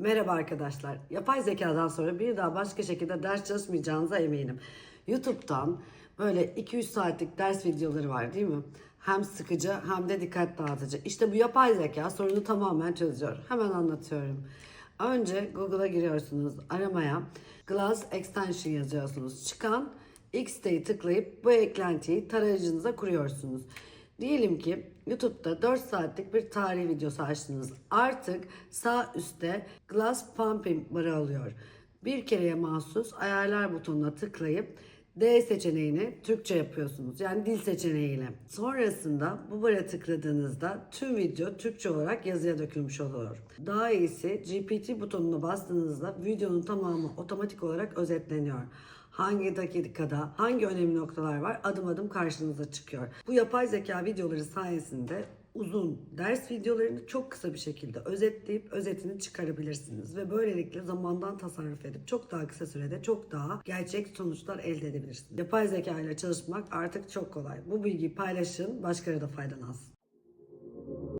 Merhaba arkadaşlar. Yapay zekadan sonra bir daha başka şekilde ders çalışmayacağınıza eminim. YouTube'dan böyle 2-3 saatlik ders videoları var değil mi? Hem sıkıcı hem de dikkat dağıtıcı. İşte bu yapay zeka sorunu tamamen çözüyor. Hemen anlatıyorum. Önce Google'a giriyorsunuz aramaya. Glass Extension yazıyorsunuz. Çıkan X'teyi tıklayıp bu eklentiyi tarayıcınıza kuruyorsunuz. Diyelim ki YouTube'da 4 saatlik bir tarih videosu açtınız. Artık sağ üstte Glass Pumping barı alıyor. Bir kereye mahsus ayarlar butonuna tıklayıp D seçeneğini Türkçe yapıyorsunuz. Yani dil seçeneğiyle. Sonrasında bu bara tıkladığınızda tüm video Türkçe olarak yazıya dökülmüş oluyor. Daha iyisi GPT butonuna bastığınızda videonun tamamı otomatik olarak özetleniyor hangi dakikada hangi önemli noktalar var adım adım karşınıza çıkıyor. Bu yapay zeka videoları sayesinde uzun ders videolarını çok kısa bir şekilde özetleyip özetini çıkarabilirsiniz ve böylelikle zamandan tasarruf edip çok daha kısa sürede çok daha gerçek sonuçlar elde edebilirsiniz. Yapay zeka ile çalışmak artık çok kolay. Bu bilgiyi paylaşın, başkaları da faydalansın.